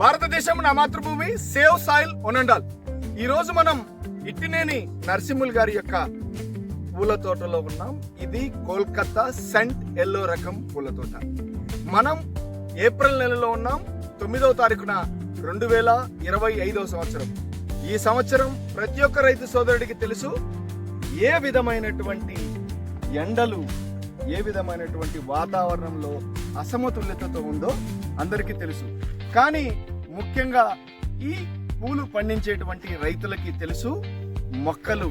భారతదేశం నా మాతృభూమి సేవ్ సాయిల్ ఒనండాల్. ఈ రోజు మనం ఇట్టినేని నరసింహుల్ గారి యొక్క పూల తోటలో ఉన్నాం. ఇది కోల్కతా సెంట్ ఎల్లో రకం పూల తోట. మనం ఏప్రిల్ నెలలో ఉన్నాం. తొమ్మిదవ తారీఖున రెండు వేల ఇరవై ఐదవ సంవత్సరం. ఈ సంవత్సరం ప్రతి ఒక్క రైతు సోదరుడికి తెలుసు ఏ విధమైనటువంటి ఎండలు ఏ విధమైనటువంటి వాతావరణంలో అసమతుల్యతతో ఉందో అందరికీ తెలుసు. కానీ ముఖ్యంగా ఈ పూలు పండించేటువంటి రైతులకి తెలుసు మొక్కలు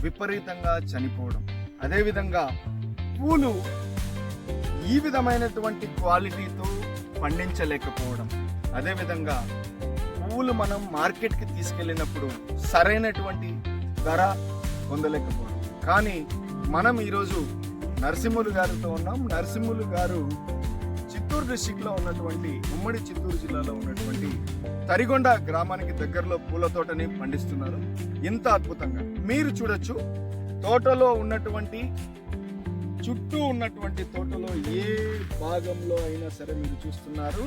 విపరీతంగా చనిపోవడం. అదేవిధంగా పూలు ఈ విధమైనటువంటి క్వాలిటీతో పండించలేకపోవడం. అదేవిధంగా పువ్వులు మనం మార్కెట్కి తీసుకెళ్ళినప్పుడు సరైనటువంటి ధర పొందలేకపోవడం. కానీ మనం ఈరోజు నరసింహులు గారితో ఉన్నాం. నరసింహులు గారు చిత్తూరు డిస్టిక్లో ఉన్నటువంటి ఉమ్మడి చిత్తూరు జిల్లాలో ఉన్నటువంటి తరిగొండ గ్రామానికి దగ్గరలో పూల తోటని పండిస్తున్నారు. ఇంత అద్భుతంగా. మీరు చూడొచ్చు తోటలో ఉన్నటువంటి చుట్టూ ఉన్నటువంటి తోటలో ఏ భాగంలో అయినా సరే మీరు చూస్తున్నారు.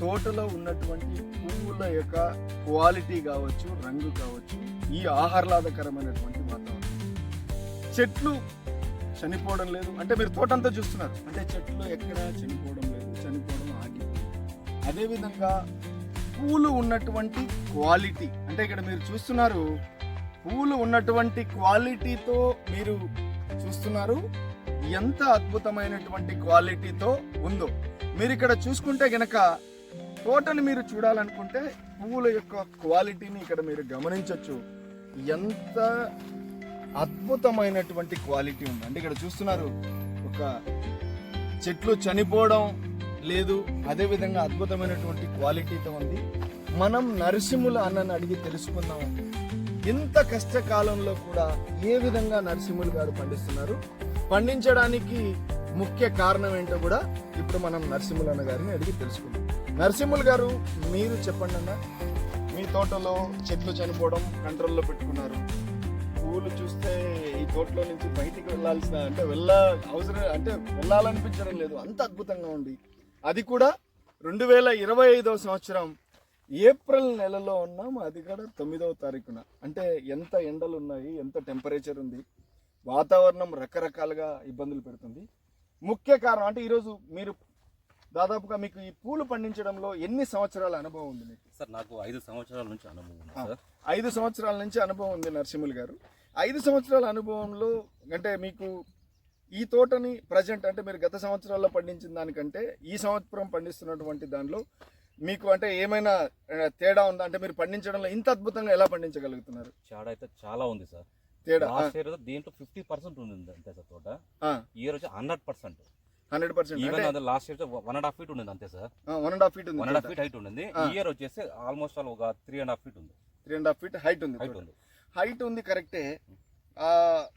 తోటలో ఉన్నటువంటి పువ్వుల యొక్క క్వాలిటీ కావచ్చు రంగు కావచ్చు ఈ ఆహ్లాదకరమైనటువంటి వాతావరణం. చెట్లు చనిపోవడం లేదు. అంటే మీరు తోటంతా చూస్తున్నారు. అంటే చెట్లు ఎక్కడ చనిపోవడం అదేవిధంగా పూలు ఉన్నటువంటి క్వాలిటీ. అంటే ఇక్కడ మీరు చూస్తున్నారు పూలు ఉన్నటువంటి క్వాలిటీతో మీరు చూస్తున్నారు ఎంత అద్భుతమైనటువంటి క్వాలిటీతో ఉందో. మీరు ఇక్కడ చూసుకుంటే గనక తోటని మీరు చూడాలనుకుంటే పువ్వుల యొక్క క్వాలిటీని ఇక్కడ మీరు గమనించవచ్చు ఎంత అద్భుతమైనటువంటి క్వాలిటీ ఉంది. అంటే ఇక్కడ చూస్తున్నారు ఒక చెట్లు చనిపోవడం లేదు అదే విధంగా అద్భుతమైనటువంటి క్వాలిటీతో ఉంది. మనం నరసింహుల అన్నని అడిగి తెలుసుకుందాం. ఇంత కష్టకాలంలో కూడా ఏ విధంగా నరసింహులు గారు పండిస్తున్నారు? పండించడానికి ముఖ్య కారణం ఏంటో కూడా ఇప్పుడు మనం నరసింహులు అన్న గారిని అడిగి తెలుసుకుందాం. నరసింహులు గారు మీరు చెప్పండి అన్న. మీ తోటలో చెట్లు చనిపోవడం కంట్రోల్లో పెట్టుకున్నారు. పువ్వులు చూస్తే ఈ తోటలో నుంచి బయటికి వెళ్ళాల్సిన అంటే వెళ్ళ అవసరం అంటే వెళ్ళాలనిపించడం లేదు. అంత అద్భుతంగా ఉంది. అది కూడా రెండు వేల ఇరవై ఐదవ సంవత్సరం ఏప్రిల్ నెలలో ఉన్నాం. అది కూడా తొమ్మిదవ తారీఖున. అంటే ఎంత ఎండలు ఉన్నాయి ఎంత టెంపరేచర్ ఉంది వాతావరణం రకరకాలుగా ఇబ్బందులు పెడుతుంది. ముఖ్య కారణం అంటే ఈరోజు మీరు దాదాపుగా మీకు ఈ పూలు పండించడంలో ఎన్ని సంవత్సరాల అనుభవం ఉంది మీకు? సార్ నాకు ఐదు సంవత్సరాల నుంచి అనుభవం ఉంది సార్. ఐదు సంవత్సరాల నుంచి అనుభవం ఉంది నరసింహులు గారు. ఐదు సంవత్సరాల అనుభవంలో అంటే మీకు ఈ తోటని ప్రజెంట్ అంటే మీరు గత సంవత్సరాల్లో పండించిన దానికంటే ఈ సంవత్సరం పండిస్తున్నటువంటి దానిలో మీకు అంటే ఏమైనా తేడా ఉందా? అంటే మీరు పండించడంలో ఇంత అద్భుతంగా ఎలా పండించగలుగుతున్నారు? చాడ అయితే చాలా ఉంది సార్. తేడా లాస్ట్ ఇయర్ దీంట్లో ఫిఫ్టీ పర్సెంట్ ఉంది అంతే సార్ తోట. ఈ ఇయర్ వచ్చి hundred percent hundred percent last year one and half feet ఉంది అంతే sir. One and half feet one ఉంది అండ్ హాఫ్ ఫీట్ హైట్ ఉంది. ఈ ఇయర్ వచ్చేసి ఆల్మోస్ట్ ఆల్ ఒక త్రీ అండ్ హాఫ్ ఫీట్ ఉంది. Three and half feet height ఉంది height ఉంది. హైట్ ఉంది కరెక్టే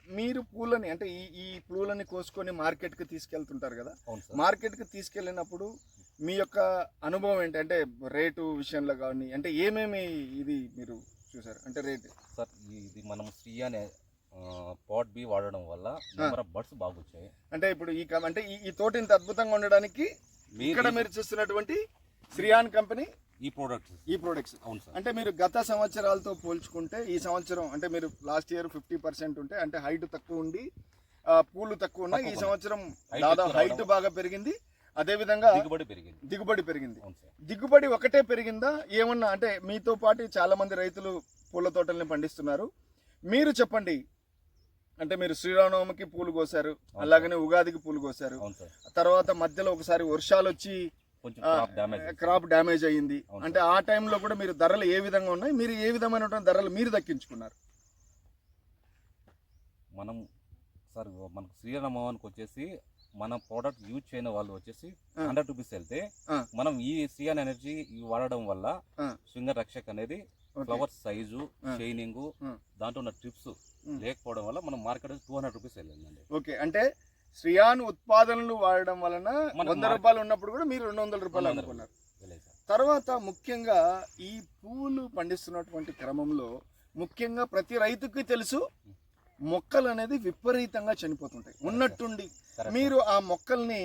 మీరు పూలని అంటే ఈ ఈ పూలని కోసుకొని మార్కెట్కి తీసుకెళ్తుంటారు కదా? మార్కెట్కి తీసుకెళ్ళినప్పుడు మీ యొక్క అనుభవం ఏంటి? అంటే రేటు విషయంలో కానీ అంటే ఏమేమి ఇది మీరు చూసారు? అంటే రేట్. సార్ ఇది మనం శ్రీ అనే పాట్ బి వాడడం వల్ల బర్డ్స్ బాగా వచ్చాయి అంటే ఇప్పుడు ఈ అంటే ఈ తోట ఇంత అద్భుతంగా ఉండడానికి ఇక్కడ మీరు చూస్తున్నటువంటి శ్రీయాన్ కంపెనీ ఈ ప్రోడక్ట్స్ ఈ ప్రొడక్ట్స్ అవును సార్. అంటే మీరు గత సంవత్సరాలతో పోల్చుకుంటే ఈ సంవత్సరం అంటే మీరు లాస్ట్ ఇయర్ ఫిఫ్టీ పర్సెంట్ ఉంటే అంటే హైట్ తక్కువ ఉండి పూలు తక్కువ ఉన్నాయి ఈ సంవత్సరం దాదాపు హైట్. బాగా పెరిగింది. అదే విధంగా దిగుబడి పెరిగింది. దిగుబడి పెరిగింది. దిగుబడి ఒకటే పెరిగిందా? ఏమన్నా అంటే మీతో పాటు చాలా మంది రైతులు పూల తోటల్ని పండిస్తున్నారు. మీరు చెప్పండి. అంటే మీరు శ్రీరామనవమికి పూలు కోసారు అలాగనే ఉగాదికి పూలు కోసారు. తర్వాత మధ్యలో ఒకసారి వర్షాలు వచ్చి క్రాప్ డ్యామేజ్ క్రాప్ డ్యామేజ్ అయ్యింది అంటే ఆ టైంలో కూడా మీరు ధరలు ఏ విధంగా ఉన్నాయి మీరు ఏ విధమైనటువంటి ధరలు మీరు దక్కించుకున్నారు మనం సార్ మనకు శ్రీరామవానికి వచ్చేసి మన ప్రోడక్ట్ యూజ్ చేయని వాళ్ళు వచ్చేసి. హండ్రెడ్ రూపీస్ వెళ్తే. మనం ఈ సియాన్ ఎనర్జీ వాడడం వల్ల ఆ. శృంగ రక్షక్ అనేది. Flower size. షైనింగ్. దాంట్లో ఉన్న ట్రిప్స్. లేకపోవడం వల్ల మనం మార్కెట్ టూ హండ్రెడ్ రూపీస్ వెళ్ళిందండి ఓకే అంటే శ్రియాన్ ఉత్పాదనలు వాడడం వలన వంద రూపాయలు ఉన్నప్పుడు కూడా మీరు రెండు వందల రూపాయలు అనుకున్నారు. తర్వాత ముఖ్యంగా ఈ పూలు పండిస్తున్నటువంటి క్రమంలో ముఖ్యంగా ప్రతి రైతుకి తెలుసు మొక్కలు అనేది విపరీతంగా చనిపోతుంటాయి. ఉన్నట్టుండి. మీరు ఆ మొక్కల్ని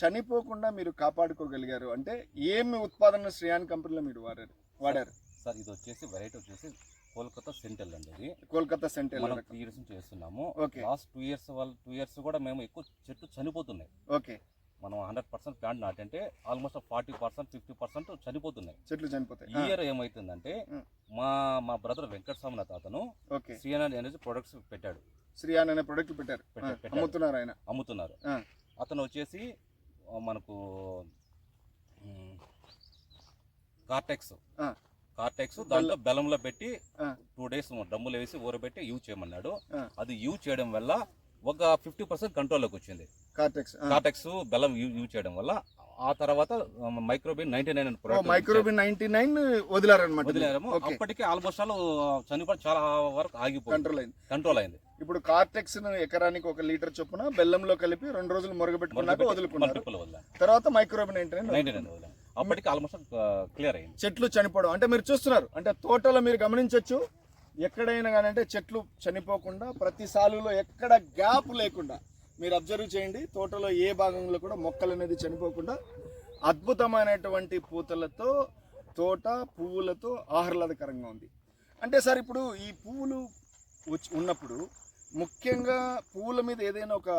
చనిపోకుండా మీరు కాపాడుకోగలిగారు అంటే ఏమి ఉత్పాదన శ్రేయాన్ కంపెనీలో మీరు వాడారు వాడారు? సార్ ఇది వచ్చేసి వెరైటీ వచ్చేసి కోల్కతా సెంటల్ అండి ఇది కోల్కతా సెంటర్ మనం త్రీ ఇయర్స్ నుంచి చేస్తున్నాము. ఓకే. లాస్ట్ టూ ఇయర్స్ వాళ్ళు టూ ఇయర్స్ కూడా మేము ఎక్కువ చెట్లు చనిపోతున్నాయి. ఓకే. మనం hundred percent plant నాటంటే almost forty percent fifty percent చనిపోతున్నాయి. చెట్లు చనిపోతాయి. ఈ ఇయర్ ఏమైతుందంటే. మా మా బ్రదర్ వెంకట స్వామినాథ్ అతను ఓకే. సిఎన్ఎన్ ఎనర్జీ ప్రొడక్ట్స్ పెట్టాడు. శ్రీయాన్ అనే ప్రొడక్ట్ పెట్టారు. అమ్ముతున్నారు ఆయన. అమ్ముతున్నారు. అతను వచ్చేసి మనకు కార్టెక్స్. కార్టెక్స్ దాంట్లో బెల్లంలో పెట్టి. టూ డేస్ డమ్ములు వేసి ఊరబెట్టి యూజ్ చేయమన్నాడు. అది యూజ్ చేయడం వల్ల ఒక ఫిఫ్టీ పర్సెంట్ కంట్రోల్లోకి వచ్చింది. కార్టెక్స్ కార్టెక్స్ బెల్లం యూజ్ చేయడం వల్ల ఆ తర్వాత మైక్రోబిన్ నైన్టీ నైన్ మైక్రోబిన్ నైన్టీ నైన్ వదిలారనమాట వదిలేము ఓకే. అప్పటికి ఆల్మోస్ట్ ఆల్ చనిపోయి చాలా వరకు ఆగిపోయింది. కంట్రోల్ అయింది. కంట్రోల్ అయింది. ఇప్పుడు కార్టెక్స్ ఎకరానికి ఒక లీటర్ చొప్పున బెల్లంలో కలిపి రెండు రోజులు మురగబెట్టుకున్నాక వదులుకున్నారు. తర్వాత మైక్రోబిన్ నైన్టీ నైన్ నైన్టీ నైన్ అప్పటికి ఆల్మోస్ట్ క్లియర్ uh, అయింది. చెట్లు చనిపోవడం. అంటే మీరు చూస్తున్నారు అంటే తోటలో మీరు గమనించవచ్చు ఎక్కడైనా కానీ అంటే చెట్లు చనిపోకుండా ప్రతి సాలులో ఎక్కడ గ్యాప్ లేకుండా మీరు అబ్జర్వ్ చేయండి తోటలో ఏ భాగంలో కూడా మొక్కలు అనేది చనిపోకుండా అద్భుతమైనటువంటి పూతలతో తోట పువ్వులతో ఆహ్లాదకరంగా ఉంది. అంటే సార్ ఇప్పుడు ఈ పువ్వులు వచ్చి ఉన్నప్పుడు ముఖ్యంగా పువ్వుల మీద ఏదైనా ఒక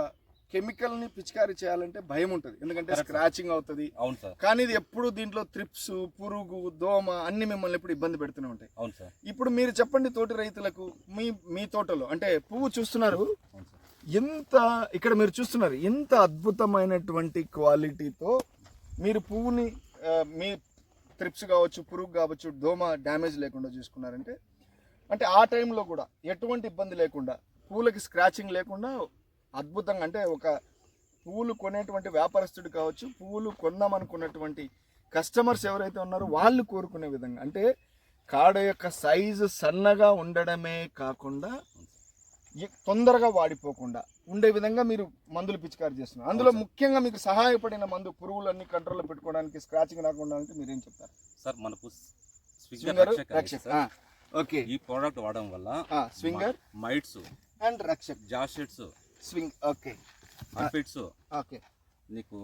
కెమికల్ని పిచికారీ చేయాలంటే భయం ఉంటుంది. ఎందుకంటే. స్క్రాచింగ్ అవుతుంది. అవును సార్ కానీ ఇది ఎప్పుడు దీంట్లో త్రిప్స్ పురుగు దోమ అన్ని మిమ్మల్ని ఎప్పుడు ఇబ్బంది పెడుతూనే ఉంటాయి. అవును సార్ ఇప్పుడు మీరు చెప్పండి తోటి రైతులకు మీ మీ తోటలో అంటే పువ్వు చూస్తున్నారు. ఎంత ఇక్కడ మీరు చూస్తున్నారు ఎంత అద్భుతమైనటువంటి క్వాలిటీతో మీరు పువ్వుని మీ త్రిప్స్ కావచ్చు పురుగు కావచ్చు దోమ డ్యామేజ్ లేకుండా చూసుకున్నారంటే అంటే ఆ టైంలో కూడా ఎటువంటి ఇబ్బంది లేకుండా పూలకి స్క్రాచింగ్ లేకుండా అద్భుతంగా అంటే ఒక పువ్వులు కొనేటువంటి వ్యాపారస్తుడు కావచ్చు పువ్వులు కొందామనుకున్నటువంటి కస్టమర్స్ ఎవరైతే ఉన్నారో వాళ్ళు కోరుకునే విధంగా అంటే కాడ యొక్క సైజు సన్నగా ఉండడమే కాకుండా తొందరగా వాడిపోకుండా ఉండే విధంగా మీరు మందులు పిచికారి చేస్తున్నారు అందులో. ముఖ్యంగా మీకు సహాయపడిన మందు పురుగులన్నీ కంట్రోల్లో పెట్టుకోవడానికి స్క్రాచింగ్ రాకుండా అంటే మీరు ఏం చెప్తారు సార్ మనకు. ఓకే ఈ ప్రోడక్ట్ వాడడం వల్ల swinger mites and Rakshak jassids swing okay. Aphids okay. నీకు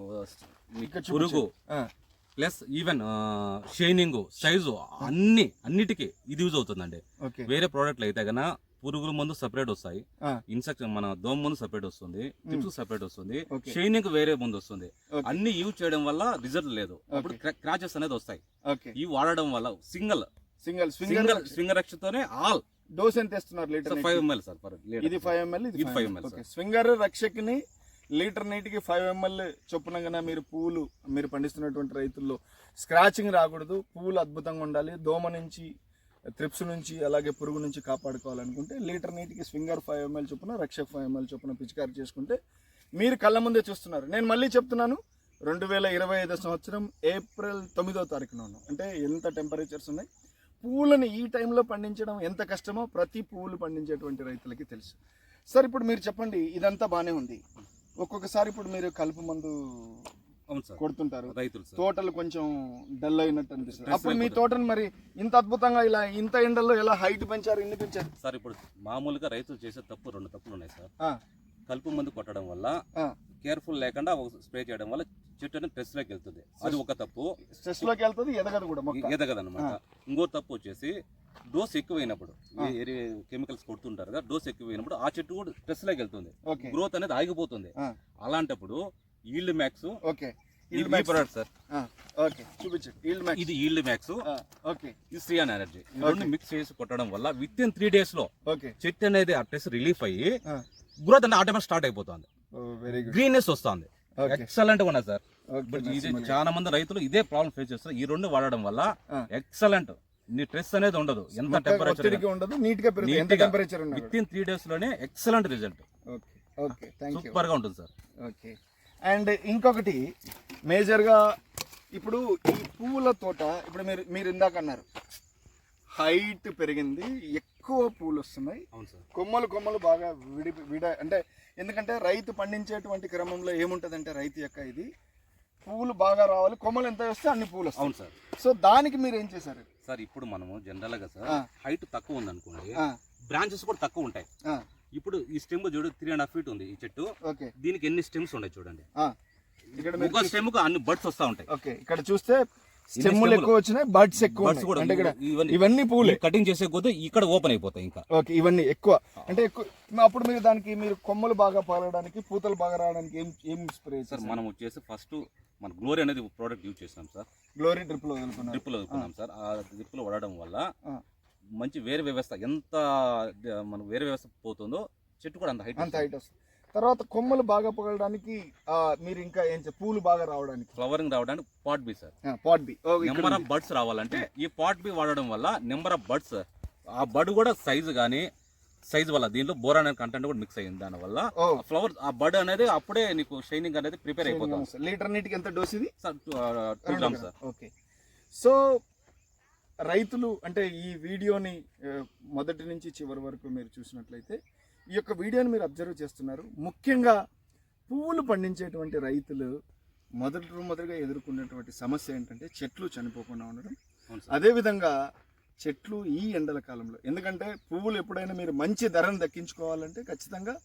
పురుగు. ప్లస్ ఈవెన్ షైనింగ్ సైజు అన్ని అన్నిటికీ ఇది యూజ్ అవుతుందండి. వేరే ప్రోడక్ట్లు అయితే గన పురుగుల మందు సపరేట్ వస్తాయి. ఇన్సెక్ట్ మన దోమ మందు సపరేట్ వస్తుంది. టిప్స్ సపరేట్ వస్తుంది. షైనింగ్ వేరే మందు వస్తుంది. అన్ని యూజ్ చేయడం వల్ల రిజల్ట్ లేదు. అప్పుడు క్రాచెస్ అనేది వస్తాయి. ఇవి వాడడం వల్ల సింగల్ సింగల్ స్వింగర్ సింగల్ రక్షతోనే ఆల్ డోస్ ఎంత ఇస్తున్నారు లీటర్ ఫైవ్ ఎంఎల్ సార్ ఇది ఫైవ్ ఎంఎల్ ఇది ఫైవ్ 5 ఎంఎల్ ఓకే స్వింగర్ రక్షక్ని లీటర్ నీటికి ఫైవ్ ఎంఎల్ చొప్పున గన మీరు పువ్వులు మీరు పండిస్తున్నటువంటి రైతుల్లో స్క్రాచింగ్ రాకూడదు. పువ్వులు అద్భుతంగా ఉండాలి. దోమ నుంచి త్రిప్స్ నుంచి అలాగే పురుగు నుంచి కాపాడుకోవాలనుకుంటే లీటర్ నీటికి స్వింగర్ ఫైవ్ ఎంఎల్ చొప్పున రక్షక్ ఫైవ్ ఎంఎల్ చొప్పున పిచికారి చేసుకుంటే మీరు కళ్ళ ముందే చూస్తున్నారు. నేను మళ్ళీ చెప్తున్నాను రెండు వేల ఇరవై ఐదో సంవత్సరం ఏప్రిల్ తొమ్మిదో తారీఖున ఉన్నాం. అంటే ఎంత టెంపరేచర్స్ ఉన్నాయి? పువ్వులను ఈ టైంలో పండించడం ఎంత కష్టమో ప్రతి పువ్వులు పండించేటువంటి రైతులకి తెలుసు. సార్ ఇప్పుడు మీరు చెప్పండి ఇదంతా బాగానే ఉంది. ఒక్కొక్కసారి ఇప్పుడు మీరు కలుపు మందు అవును సార్. కొడుతుంటారు. రైతులు సార్. తోటలు కొంచెం డల్ అయినట్టు అనిపిస్తుంది. అప్పుడు మీ. తోటను మరి ఇంత అద్భుతంగా ఇలా ఇంత ఎండల్లో ఎలా హైట్ పెంచారు ఇన్ని పెంచారు? సార్ ఇప్పుడు మామూలుగా రైతులు చేసే తప్పు రెండు తప్పులు ఉన్నాయి సార్. ఆ, కలుపు మందు కొట్టడం వల్ల ఆ. కేర్ఫుల్ లేకుండా స్ప్రే చేయడం వల్ల చెట్టు అనేది ప్రెస్లోకి వెళ్తుంది. అది ఒక తప్పు. స్ట్రెస్లోకి వెళ్తుంది ఎదగదు కూడా మొక్క. ఎదగదన్నమాట. ఇంకో తప్పు వచ్చేసి డోస్ ఎక్కువైనప్పుడు కెమికల్స్ కొడుతుంటారు కదా డోస్ ఎక్కువైనప్పుడు ఆ చెట్టు కూడా స్ట్రెస్లోకి వెళ్తుంది. గ్రోత్ అనేది ఆగిపోతుంది. అలాంటప్పుడు yield max okay. Sir. Okay. చూపించండి ఇది ఈల్డ్ మ్యాక్స్ ఓకే. ఇది ఎనర్జీ రెండు మిక్స్ చేసి కొట్టడం వల్ల విత్ ఇన్ త్రీ డేస్లో చెట్టు అనేది ఆ స్ట్రెస్ రిలీఫ్ అయ్యి. గ్రోత్ అనేది ఆటోమేటిక్ స్టార్ట్ అయిపోతుంది. గ్రీనెస్ వస్తుంది. ఎక్సలెంట్గా ఉన్నది సార్. ఇది చాలా మంది రైతులు ఇదే ప్రాబ్లం ఫేస్ చేస్తారు. ఈ రెండు వాడడం వల్ల. ఎక్సలెంట్ నీ స్ట్రెస్ అనేది ఉండదు. ఎంత టెంపరేచర్ ఉండదు నీట్గా ఎంత గా. టెంపరేచర్ విత్ ఇన్ త్రీ డేస్లోనే ఎక్సలెంట్ రిజల్ట్ సూపర్గా ఉంటుంది సార్. ఓకే అండ్ ఇంకొకటి మేజర్గా ఇప్పుడు ఈ పువ్వుల తోట ఇప్పుడు మీరు మీరు ఇందాక అన్నారు హైట్ పెరిగింది ఎక్కువ పూలు వస్తున్నాయి అవును సార్. కొమ్మలు కొమ్మలు బాగా విడి విడ అంటే ఎందుకంటే రైతు పండించేటువంటి క్రమంలో ఏముంటుందంటే రైతు యొక్క ఇది పువ్వులు బాగా రావాలి కొమ్మలు ఎంత వస్తే అన్ని పూలు వస్తాయి అవును సార్. సో దానికి మీరు ఏం చేశారు? సార్ ఇప్పుడు మనము జనరల్గా సార్. హైట్ తక్కువ ఉంది అనుకోండి బ్రాంచెస్ కూడా తక్కువ ఉంటాయి. ఇప్పుడు ఈ స్టెమ్ చూడు త్రీ అండ్ హాఫ్ ఫీట్ ఉంది ఈ చెట్టు. ఓకే. దీనికి ఎన్ని స్టెమ్స్ ఉన్నాయి చూడండి. ఇక్కడ స్టెమ్కు అన్ని బడ్స్ వస్తా ఉంటాయి. ఓకే. ఇక్కడ చూస్తే స్టెమ్ములు స్టెమ్ములు. ఎక్కువ వచ్చినాయి బర్డ్స్ ఎక్కువ అంటే ఇక్కడ ఇవన్నీ పూలే. కటింగ్ చేసే కొద్దీ ఇక్కడ ఓపెన్ అయిపోతాయి ఇంకా. ఓకే ఇవన్నీ ఎక్కువ. అంటే ఎక్కువ అప్పుడు మీరు దానికి మీరు కొమ్మలు బాగా పాలడానికి పూతలు బాగా రావడానికి ఏం ఏం స్ప్రే సార్ మనం వచ్చేసి ఫస్ట్ మన గ్లోరీ అనేది ప్రోడక్ట్ యూజ్ చేస్తాం సార్. గ్లోరీ డ్రిప్లో వదులుకున్నారు. డ్రిప్లో వదులుకున్నాం సార్. ఆ డ్రిప్లో వాడడం వల్ల. మంచి వేరే వ్యవస్థ ఎంత మన వేరే వ్యవస్థ పోతుందో చెట్టు కూడా అంత హైట్ అంత హైట్ వస్తుంది. తర్వాత కొమ్మలు బాగా పగలడానికి మీరు ఇంకా ఏం పూలు బాగా రావడానికి. ఫ్లవరింగ్ రావడానికి pot B sir. Pot B. Number of buds రావాలంటే ఈ పాట్ బి వాడడం వల్ల నెంబర్ ఆఫ్ బర్డ్స్ ఆ బడ్ కూడా సైజు కానీ సైజ్ వల్ల దీంట్లో బోరాన్ అనే కంటెంట్ కూడా మిక్స్ అయింది దాని వల్ల. ఫ్లవర్ ఆ బడ్ అనేది అప్పుడే నీకు షైనింగ్ అనేది ప్రిపేర్ అయిపోతాం లీటర్ నీటికి ఎంత డోస్ ఇది? Sir two grams sir. Okay. So రైతులు అంటే ఈ వీడియోని మొదటి నుంచి చివరి వరకు మీరు చూసినట్లయితే ఈ యొక్క వీడియోని మీరు అబ్జర్వ్ చేస్తున్నారు ముఖ్యంగా పువ్వులు పండించేటువంటి రైతులు మొదటి మొదటిగా ఎదుర్కొనేటువంటి సమస్య ఏంటంటే చెట్లు చనిపోకుండా ఉండడం. అదేవిధంగా చెట్లు ఈ ఎండల కాలంలో ఎందుకంటే పువ్వులు ఎప్పుడైనా మీరు మంచి ధరను దక్కించుకోవాలంటే ఖచ్చితంగా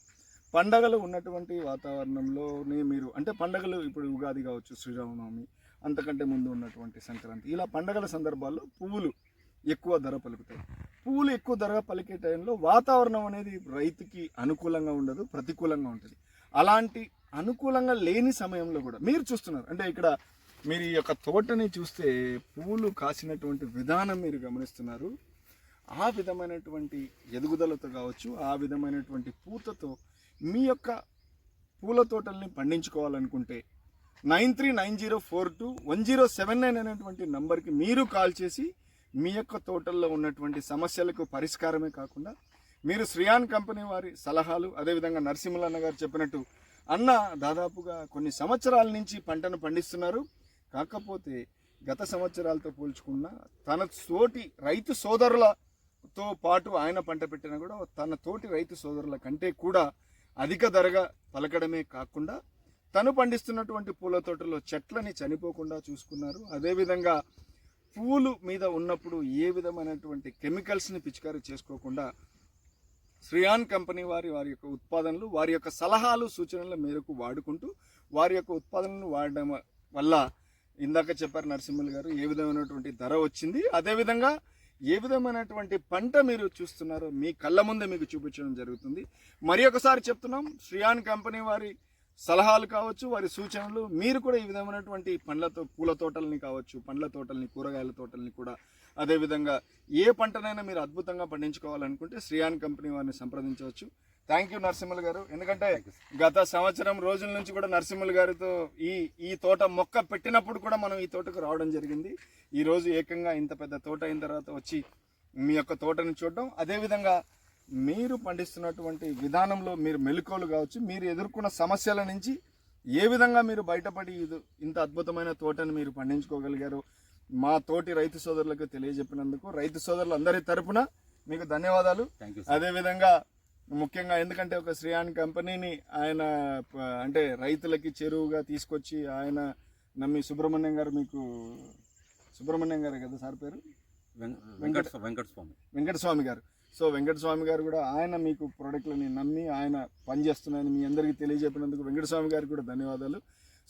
పండగలు ఉన్నటువంటి వాతావరణంలోనే మీరు అంటే పండగలు ఇప్పుడు ఉగాది కావచ్చు శ్రీరామనవమి అంతకంటే ముందు ఉన్నటువంటి సంక్రాంతి ఇలా పండగల సందర్భాల్లో పువ్వులు ఎక్కువ ధర పలుకుతాయి. పువ్వులు ఎక్కువ ధర పలికే టైంలో వాతావరణం అనేది రైతుకి అనుకూలంగా ఉండదు ప్రతికూలంగా ఉంటుంది. అలాంటి అనుకూలంగా లేని సమయంలో కూడా మీరు చూస్తున్నారు. అంటే ఇక్కడ మీరు ఈ యొక్క తోటని చూస్తే పువ్వులు కాసినటువంటి విధానం మీరు గమనిస్తున్నారు. ఆ విధమైనటువంటి ఎదుగుదలతో కావచ్చు ఆ విధమైనటువంటి పూతతో మీ యొక్క పూల తోటల్ని పండించుకోవాలనుకుంటే nine three nine zero four two one zero seven nine అనేటువంటి నంబర్కి మీరు కాల్ చేసి మీ యొక్క తోటల్లో ఉన్నటువంటి సమస్యలకు పరిష్కారమే కాకుండా మీరు శ్రియాన్ కంపెనీ వారి సలహాలు అదేవిధంగా నరసింహలన్న గారు చెప్పినట్టు అన్న దాదాపుగా కొన్ని సంవత్సరాల నుంచి పంటను పండిస్తున్నారు. కాకపోతే గత సంవత్సరాలతో పోల్చుకున్న తన తోటి రైతు సోదరులతో పాటు ఆయన పంట పెట్టినా కూడా తన తోటి రైతు సోదరుల కంటే కూడా అధిక ధరగా పలకడమే కాకుండా తను పండిస్తున్నటువంటి పూల తోటలో చెట్లని చనిపోకుండా చూసుకున్నారు. అదేవిధంగా పూలు మీద ఉన్నప్పుడు ఏ విధమైనటువంటి కెమికల్స్ని పిచికారీ చేసుకోకుండా శ్రియాన్ కంపెనీ వారి వారి యొక్క ఉత్పాదనలు వారి యొక్క సలహాలు సూచనల మేరకు వాడుకుంటూ వారి యొక్క ఉత్పాదనలు వాడడం వల్ల ఇందాక చెప్పారు నరసింహులు గారు ఏ విధమైనటువంటి ధర వచ్చింది. అదేవిధంగా ఏ విధమైనటువంటి పంట మీరు చూస్తున్నారో మీ కళ్ళ ముందే మీకు చూపించడం జరుగుతుంది. మరి ఒకసారి చెప్తున్నాం శ్రియాన్ కంపెనీ వారి సలహాలు కావచ్చు వారి సూచనలు మీరు కూడా ఈ విధమైనటువంటి పండ్లతో పూల తోటల్ని కావచ్చు పండ్ల తోటల్ని కూరగాయల తోటల్ని కూడా అదేవిధంగా ఏ పంటనైనా మీరు అద్భుతంగా పండించుకోవాలనుకుంటే శ్రీయాన్ కంపెనీ వారిని సంప్రదించవచ్చు. థ్యాంక్ యూ నరసింహులు గారు. ఎందుకంటే గత సంవత్సరం రోజుల నుంచి కూడా నరసింహులు గారితో ఈ ఈ తోట మొక్క పెట్టినప్పుడు కూడా మనం ఈ తోటకు రావడం జరిగింది. ఈ రోజు ఏకంగా ఇంత పెద్ద తోట అయిన తర్వాత వచ్చి మీ యొక్క తోటని చూడడం. అదేవిధంగా మీరు పండిస్తున్నటువంటి విధానంలో మీరు మెలకువలు కావచ్చు మీరు ఎదుర్కొన్న సమస్యల నుంచి ఏ విధంగా మీరు బయటపడి ఇది ఇంత అద్భుతమైన తోటను మీరు పండించుకోగలిగారు మా తోటి రైతు సోదరులకు తెలియజెప్పినందుకు రైతు సోదరులు అందరి తరపున మీకు ధన్యవాదాలు. థ్యాంక్ యూ అదేవిధంగా ముఖ్యంగా ఎందుకంటే ఒక శ్రీయాన్ కంపెనీని ఆయన అంటే రైతులకి చెరువుగా తీసుకొచ్చి ఆయన నమ్మి సుబ్రహ్మణ్యం గారు మీకు సుబ్రహ్మణ్యం గారు కదా సార్ పేరు? వెంకట వెంకట స్వామి వెంకటస్వామి గారు. సో వెంకటస్వామి గారు కూడా ఆయన మీకు ప్రోడక్ట్లని నమ్మి ఆయన పనిచేస్తున్నాయని మీ అందరికీ తెలియజెప్పినందుకు వెంకటస్వామి గారికి కూడా ధన్యవాదాలు.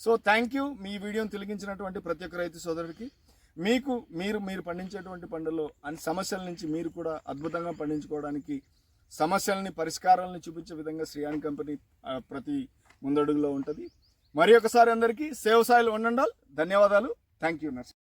సో థ్యాంక్ యూ మీ వీడియోని తిలగించినటువంటి ప్రతి ఒక్క రైతు సోదరుడికి. మీకు మీరు మీరు పండించేటువంటి పంటల్లో అన్ని సమస్యల నుంచి మీరు కూడా అద్భుతంగా పండించుకోవడానికి సమస్యలని పరిష్కారాలను చూపించే విధంగా శ్రీయాన్ కంపెనీ ప్రతి ముందడుగులో ఉంటుంది. మరి ఒకసారి అందరికీ సేవ్ ఉండండాలి ఉండండాల్ ధన్యవాదాలు. Thank you nurse